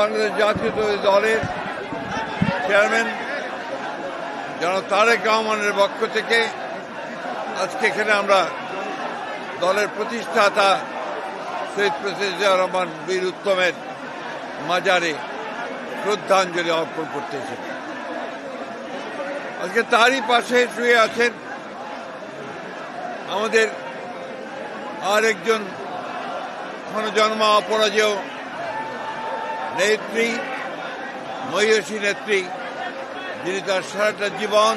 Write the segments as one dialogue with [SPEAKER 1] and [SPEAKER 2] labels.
[SPEAKER 1] বাংলাদেশ জাতীয়তাবাদী দলের চেয়ারম্যান যেন তারেক রহমানের পক্ষ থেকে আজকে এখানে আমরা দলের প্রতিষ্ঠাতা শহীদ প্রেসিডেন্ট রহমান বীর উত্তমের মাজারে শ্রদ্ধাঞ্জলি অর্পণ করতে এসেছি। আজকে তারই পাশে শুয়ে আছেন আমাদের আর একজন এখনও জন্মা, অপরাজেয় নেত্রী মহিষী নেত্রী, যিনি তার সারাটা জীবন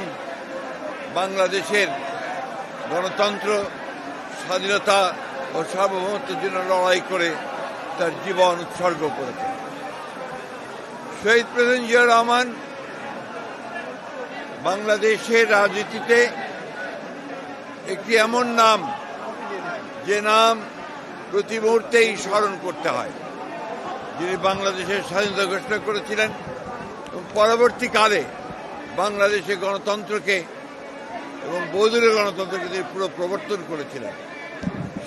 [SPEAKER 1] বাংলাদেশের গণতন্ত্র, স্বাধীনতা ও সার্বভৌমত্বের জন্য লড়াই করে তার জীবন উৎসর্গ করেছেন। শহীদ প্রেসিডেন্ট জিয়া রহমান বাংলাদেশের রাজনীতিতে একটি এমন নাম, যে নাম প্রতি মুহূর্তেই স্মরণ করতে হয়। যিনি বাংলাদেশের স্বাধীনতা ঘোষণা করেছিলেন এবং পরবর্তীকালে বাংলাদেশে গণতন্ত্রকে এবং বৌদ্ধের গণতন্ত্রকে তিনি পুরো প্রবর্তন করেছিলেন।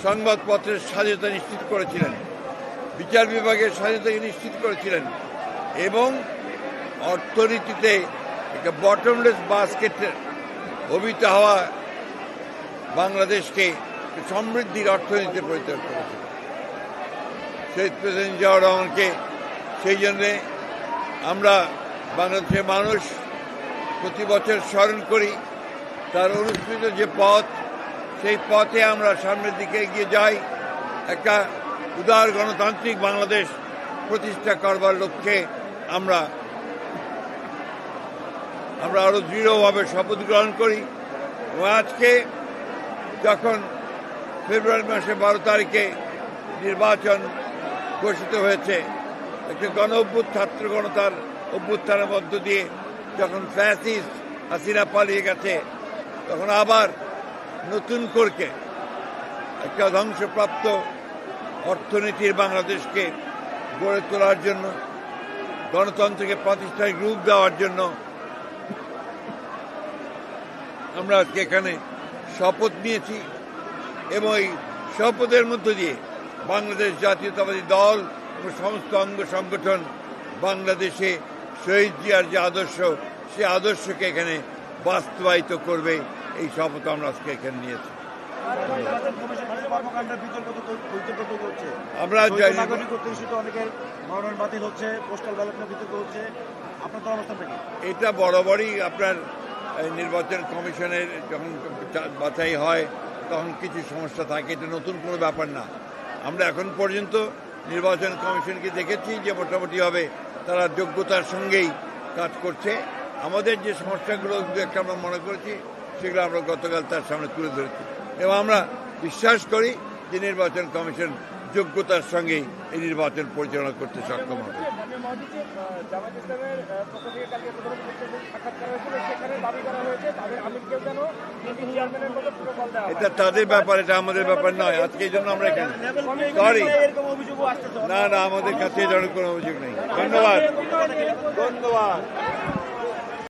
[SPEAKER 1] সংবাদপত্রের স্বাধীনতা নিশ্চিত করেছিলেন। বিচার বিভাগের স্বাধীনতাকে নিশ্চিত করেছিলেন এবং অর্থনীতিতে একটা বটমলেস বাস্কেটের অভিত হওয়া বাংলাদেশকে সমৃদ্ধির অর্থনীতিতে পরিচয় করেছিল শহীদ প্রেসিডেন্ট জিয়াউর রহমানকে সেই জন্যে আমরা বাংলাদেশের মানুষ প্রতি বছর স্মরণ করি, তার অনুষ্ঠিত যে পথ, সেই পথে আমরা সামনের দিকে এগিয়ে যাই। একটা উদার গণতান্ত্রিক বাংলাদেশ প্রতিষ্ঠা করবার লক্ষ্যে আমরা আমরা আরও দৃঢ়ভাবে শপথ গ্রহণ করি। এবং আজকে যখন ফেব্রুয়ারি মাসে বারো তারিখে নির্বাচন ঘোষিত হয়েছে। একটি গণ ছাত্র গণতার অভ্যুত্থানের মধ্য দিয়ে যখন ফ্যাসিস্ট হাসিনা পালিয়ে গেছে, তখন আবার নতুন করকে একটা ধ্বংসপ্রাপ্ত অর্থনীতির বাংলাদেশকে গড়ে তোলার জন্য, গণতন্ত্রকে প্রাতিষ্ঠানিক রূপ দেওয়ার জন্য আমরা আজকে এখানে শপথ নিয়েছি। এবং এই শপথের মধ্য দিয়ে বাংলাদেশ জাতীয়তাবাদী দল এবং সমস্ত অঙ্গ সংগঠন বাংলাদেশে শহীদ জিয়ার যে আদর্শ সে আদর্শকে এখানে বাস্তবায়িত করবে। এই শপথ আমরা আজকে এখানে নিয়েছি। আমরা এটা বরাবরই আপনার নির্বাচন কমিশনের যখন বাছাই হয় তখন কিছু সমস্যা থাকে, এটা নতুন কোনো ব্যাপার না। আমরা এখন পর্যন্ত নির্বাচন কমিশনকে দেখেছি যে মোটামুটিভাবে তারা যোগ্যতার সঙ্গেই কাজ করছে। আমাদের যে সমস্যাগুলো একটা আমরা মনে করেছি, সেগুলো আমরা গতকাল তার সামনে তুলে ধরেছি। এবং আমরা বিশ্বাস করি যে নির্বাচন কমিশন যোগ্যতার সঙ্গেই এই নির্বাচন পরিচালনা করতে সক্ষম হবে।
[SPEAKER 2] জামাত ইসলামের পক্ষ থেকে কালকে প্রধান উপদেষ্টার হয়েছিল। সেখানে দাবি করা হয়েছে তাদের আমিরকেও যেন হয়।
[SPEAKER 1] এটা তাদের ব্যাপার এটা আমাদের ব্যাপার নয়। আজকে এই জন্য আমরা এখানে। সরি
[SPEAKER 3] এরকম
[SPEAKER 1] না না আমাদের কাছে এই ধরনের কোনো অভিযোগ নেই। ধন্যবাদ। ধন্যবাদ।